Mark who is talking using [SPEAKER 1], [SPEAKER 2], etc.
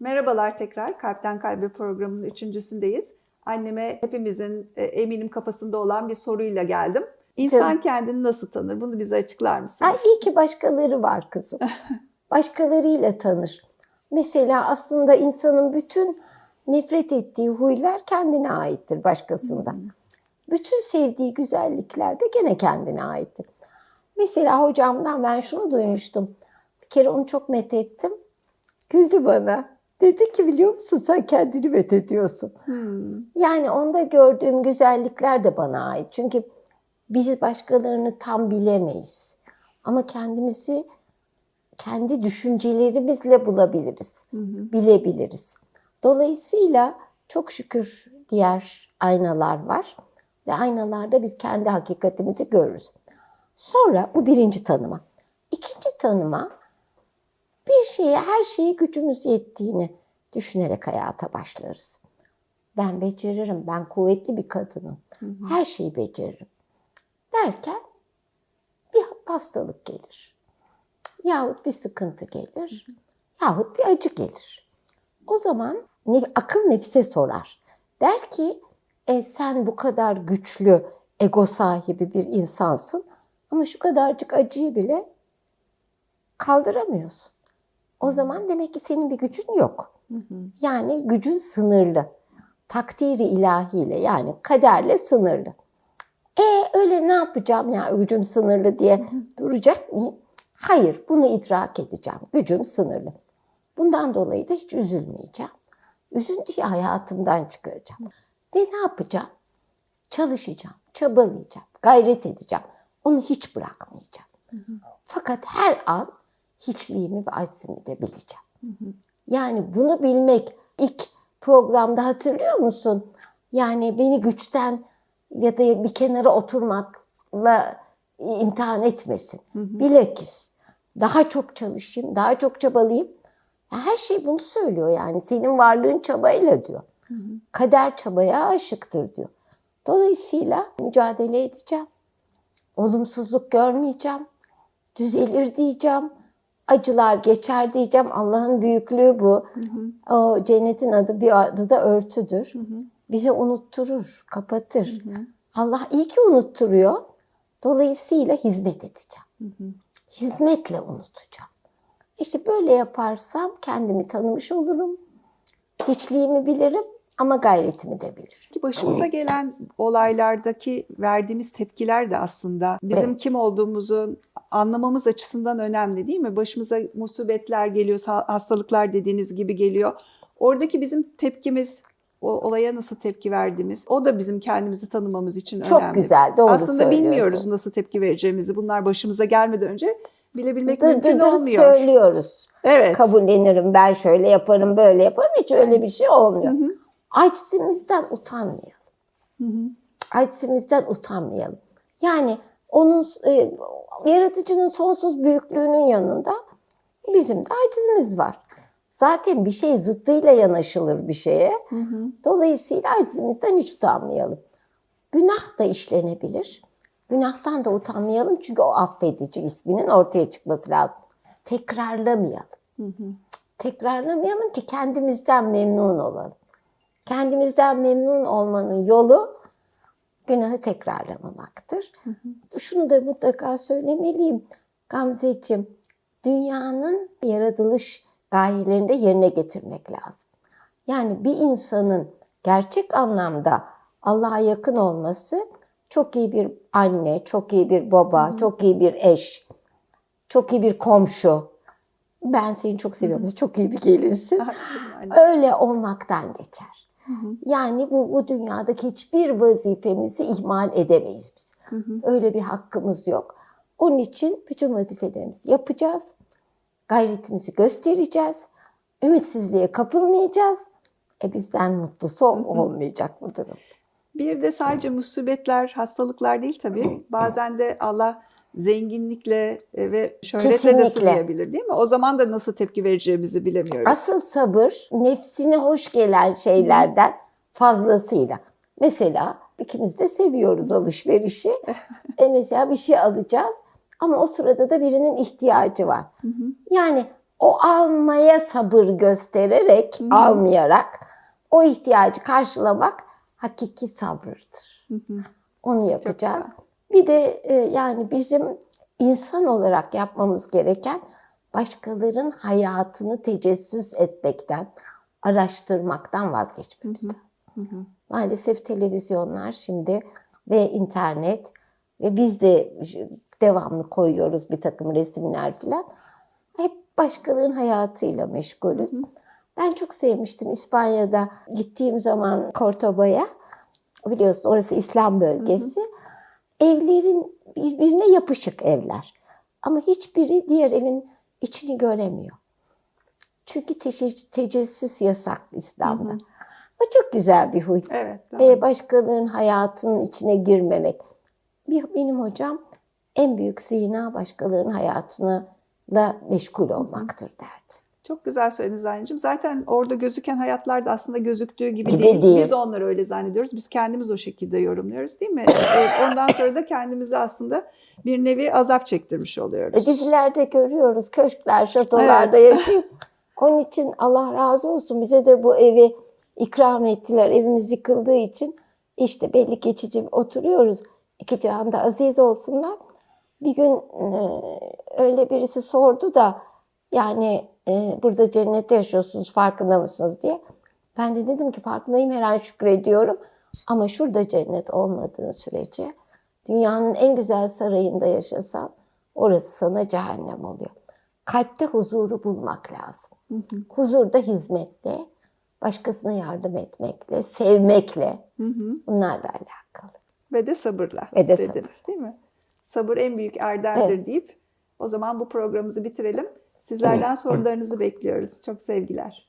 [SPEAKER 1] Merhabalar tekrar. Kalpten Kalbe programının üçüncüsündeyiz. Anneme hepimizin e, eminim kafasında olan bir soruyla geldim. İnsan
[SPEAKER 2] Canım.
[SPEAKER 1] kendini nasıl tanır? Bunu bize açıklar mısınız?
[SPEAKER 2] iyi ki başkaları var kızım. Başkalarıyla tanır. Mesela aslında insanın bütün nefret ettiği huylar kendine aittir başkasından. Bütün sevdiği güzellikler de gene kendine aittir. Mesela hocamdan ben şunu duymuştum. Bir kere onu çok methettim. Güldü bana. Dedi ki biliyor musun sen kendini methediyorsun.
[SPEAKER 1] Hmm.
[SPEAKER 2] Yani onda gördüğüm güzellikler de bana ait. Çünkü biz başkalarını tam bilemeyiz. Ama kendimizi kendi düşüncelerimizle bulabiliriz,
[SPEAKER 1] Hı hı.
[SPEAKER 2] bilebiliriz. Dolayısıyla çok şükür diğer aynalar var ve aynalarda biz kendi hakikatimizi görürüz. Sonra bu birinci tanıma. İkinci tanıma bir şeye, her şeye gücümüz yettiğini düşünerek hayata başlarız. Ben beceririm, ben kuvvetli bir kadınım. Her şeyi beceririm. Derken bir hastalık gelir. Yahut bir sıkıntı gelir. Yahut bir acı gelir. O zaman ne- akıl nefse sorar. Der ki e, sen bu kadar güçlü, ego sahibi bir insansın ama şu kadarcık acıyı bile kaldıramıyorsun. O zaman demek ki senin bir gücün yok. Yani gücün sınırlı. Takdiri ilahiyle yani kaderle sınırlı. E öyle ne yapacağım ya gücüm sınırlı diye duracak mıyım? Hayır bunu idrak edeceğim. Gücüm sınırlı. Bundan dolayı da hiç üzülmeyeceğim. Üzüntüyü hayatımdan çıkaracağım. Ve ne yapacağım? Çalışacağım, çabalayacağım, gayret edeceğim. Onu hiç bırakmayacağım. Fakat her an hiçliğimi ve aczimi de bileceğim. Yani bunu bilmek ilk programda hatırlıyor musun? Yani beni güçten ya da bir kenara oturmakla imtihan etmesin. Bilakis daha çok çalışayım, daha çok çabalayayım. Her şey bunu söylüyor yani. Senin varlığın çabayla diyor. Kader çabaya aşıktır diyor. Dolayısıyla mücadele edeceğim. Olumsuzluk görmeyeceğim. Düzelir diyeceğim. Acılar geçer diyeceğim. Allah'ın büyüklüğü bu. O cennetin adı bir adı da örtüdür. Bize unutturur, kapatır. Allah iyi ki unutturuyor. Dolayısıyla hizmet edeceğim. Hizmetle unutacağım. İşte böyle yaparsam kendimi tanımış olurum. Hiçliğimi bilirim ama gayretimi de bilirim.
[SPEAKER 1] Başımıza gelen olaylardaki verdiğimiz tepkiler de aslında bizim
[SPEAKER 2] Evet.
[SPEAKER 1] kim olduğumuzu anlamamız açısından önemli değil mi? Başımıza musibetler geliyor, ha- hastalıklar dediğiniz gibi geliyor. Oradaki bizim tepkimiz, o olaya nasıl tepki verdiğimiz, o da bizim kendimizi tanımamız için
[SPEAKER 2] Çok
[SPEAKER 1] önemli.
[SPEAKER 2] güzel, doğru
[SPEAKER 1] Aslında bilmiyoruz nasıl tepki vereceğimizi. Bunlar başımıza gelmeden önce bilebilmek
[SPEAKER 2] Dır
[SPEAKER 1] mümkün
[SPEAKER 2] dır
[SPEAKER 1] olmuyor.
[SPEAKER 2] söylüyoruz.
[SPEAKER 1] Evet.
[SPEAKER 2] Kabullenirim, ben şöyle yaparım, böyle yaparım. Hiç öyle bir şey olmuyor. Aczimizden utanmayalım. Aczimizden utanmayalım. Yani onun e, yaratıcının sonsuz büyüklüğünün yanında bizim de acizimiz var. Zaten bir şey zıttıyla yanaşılır bir şeye. Dolayısıyla acizimizden hiç utanmayalım. Günah da işlenebilir. Günahtan da utanmayalım çünkü o affedici isminin ortaya çıkması lazım. Tekrarlamayalım. Tekrarlamayalım ki kendimizden memnun olalım. Kendimizden memnun olmanın yolu günahı tekrarlamamaktır. Şunu da mutlaka söylemeliyim. Gamzeciğim, dünyanın yaratılış gayelerini de yerine getirmek lazım. Yani bir insanın gerçek anlamda Allah'a yakın olması çok iyi bir anne, çok iyi bir baba, çok iyi bir eş, çok iyi bir komşu. Ben seni çok seviyorum. Çok iyi bir gelinsin. Öyle olmaktan geçer. Yani bu, bu dünyadaki hiçbir vazifemizi ihmal edemeyiz biz. Öyle bir hakkımız yok. Onun için bütün vazifelerimizi yapacağız. Gayretimizi göstereceğiz. Ümitsizliğe kapılmayacağız. E bizden mutlusu olmayacak bu durum.
[SPEAKER 1] Bir de sadece musibetler, hastalıklar değil tabii. Bazen de Allah zenginlikle e, ve şöhretle de
[SPEAKER 2] Kesinlikle.
[SPEAKER 1] sınayabilir değil mi? O zaman da nasıl tepki vereceğimizi bilemiyoruz.
[SPEAKER 2] Asıl sabır nefsine hoş gelen şeylerden fazlasıyla. Mesela ikimiz de seviyoruz alışverişi. e mesela bir şey alacağız ama o sırada da birinin ihtiyacı var. Yani o almaya sabır göstererek,
[SPEAKER 1] Hı.
[SPEAKER 2] almayarak o ihtiyacı karşılamak hakiki sabırdır.
[SPEAKER 1] Hı hı.
[SPEAKER 2] Onu yapacağız. Bir de e, yani bizim insan olarak yapmamız gereken başkalarının hayatını tecessüs etmekten, araştırmaktan vazgeçmemiz.
[SPEAKER 1] Hı hı. Hı hı.
[SPEAKER 2] Maalesef televizyonlar şimdi ve internet ve biz de devamlı koyuyoruz bir takım resimler falan. Hep başkalarının hayatıyla meşgulüz.
[SPEAKER 1] Hı hı.
[SPEAKER 2] Ben çok sevmiştim İspanya'da gittiğim zaman Cordobay'a. Biliyorsun orası İslam bölgesi. Evlerin birbirine yapışık evler. Ama hiçbiri diğer evin içini göremiyor. Çünkü teşe- tecessüs yasak İslam'da.
[SPEAKER 1] Hı hı.
[SPEAKER 2] Bu çok güzel bir huy.
[SPEAKER 1] Evet.
[SPEAKER 2] Ve başkalarının hayatının içine girmemek. Bir- Benim hocam en büyük zina başkalarının hayatına da meşgul olmaktır derdi.
[SPEAKER 1] Çok güzel söylediniz anneciğim. Zaten orada gözüken hayatlar da aslında gözüktüğü gibi,
[SPEAKER 2] Gibi
[SPEAKER 1] değil.
[SPEAKER 2] değil.
[SPEAKER 1] Biz onları öyle zannediyoruz. Biz kendimiz o şekilde yorumluyoruz değil mi? Ee, Ondan sonra da kendimize aslında bir nevi azap çektirmiş
[SPEAKER 2] E,
[SPEAKER 1] oluyoruz.
[SPEAKER 2] Dizilerde görüyoruz köşkler, şatolarda yaşayıp. Onun için Allah razı olsun bize de bu evi ikram ettiler. Evimiz yıkıldığı için işte belli geçici oturuyoruz. İki cihanda aziz olsunlar. Bir gün e, öyle birisi sordu da yani e, burada cennette yaşıyorsunuz farkında mısınız diye. Ben de dedim ki farkındayım her an şükrediyorum. Ama şurada cennet olmadığı sürece dünyanın en güzel sarayında yaşasan orası sana cehennem oluyor. Kalpte huzuru bulmak lazım.
[SPEAKER 1] Hı hı.
[SPEAKER 2] Huzur da hizmette, başkasına yardım etmekle, sevmekle
[SPEAKER 1] Hı hı.
[SPEAKER 2] bunlarla alakalı.
[SPEAKER 1] Ve de sabırla
[SPEAKER 2] Ve de
[SPEAKER 1] dediniz değil mi? Sabır en büyük erdemdir deyip o zaman bu programımızı bitirelim. Sizlerden sorularınızı bekliyoruz. Çok sevgiler.